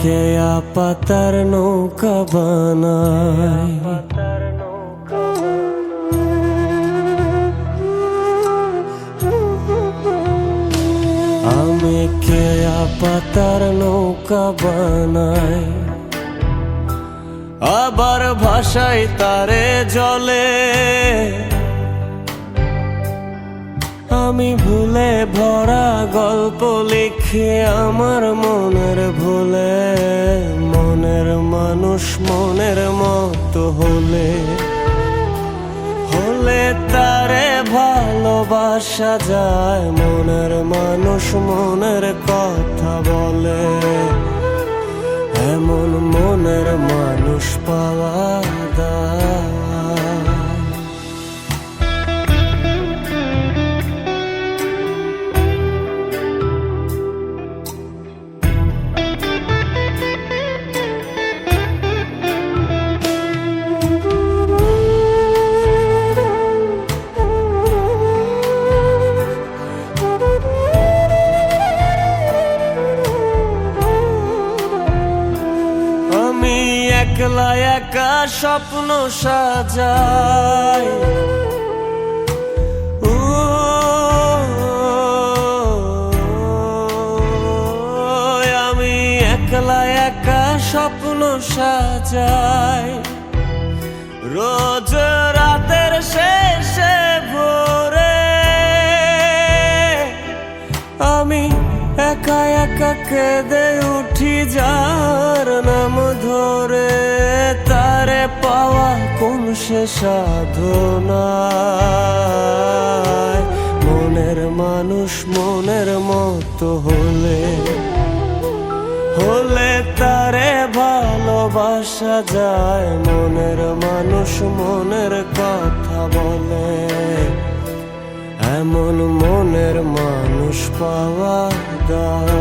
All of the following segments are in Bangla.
কেয়া পাতার নৌকা বানাই আমি কেয়া পাতার নৌকা বানাই আবার ভাষাই তারে জলে আমি ভুলে ভরা গল্প লিখে আমার মনের ভুলে, মনের মানুষ মনের মতো হলে। হলে তারে ভালোবাসা যায়, মনের মানুষ মনের কথা বলে। এমন মনের মানুষ পাওয়া যায়। একলা একা স্বপ্ন সাজাই। ও, আমি স্বপ্ন সাজাই। রোজ রাতের শেষে ভোরে আমি একা একা কেঁদে উঠি যার নাম ধরে, তারে পাওয়া কোন সে সাধনায়? মনের মানুষ মনের মতো হলে হলে তারে ভালোবাসা যায়। মনের মানুষ মনের কথা বলে, এমন মনের মানুষ পাওয়া যায়।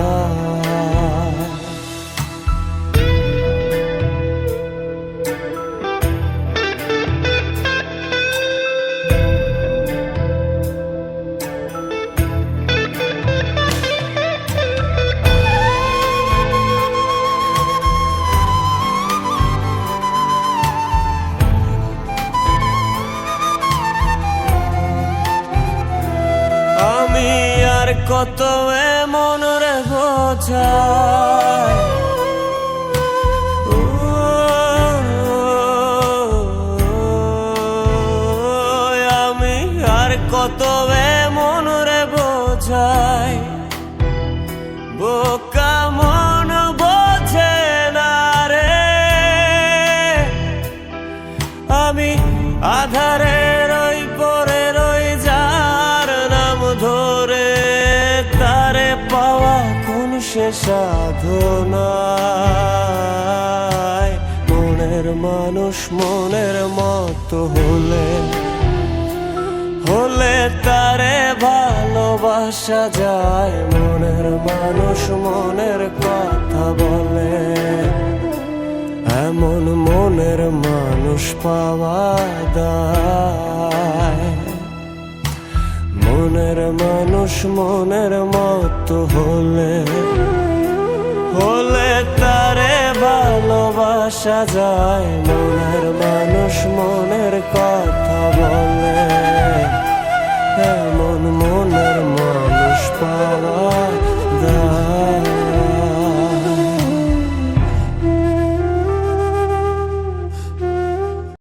কত এমন রে বোঝাই ও, আমি আর কত এমন রে বোঝাই। বোকা মন বোঝে না রে। আমি আধারে সে সাধনায়। মনের মানুষ মনের মতো হলে হলে তারে ভালোবাসা যায়। মনের মানুষ মনের কথা বলে, এমন মনের মানুষ পাওয়া যায়। মনের মানুষ মনের মত হলে হলে তারে ভালোবাসা যায়। মনের মানুষ মনের কথা বলে, এমন মনের মানুষ পাওয়া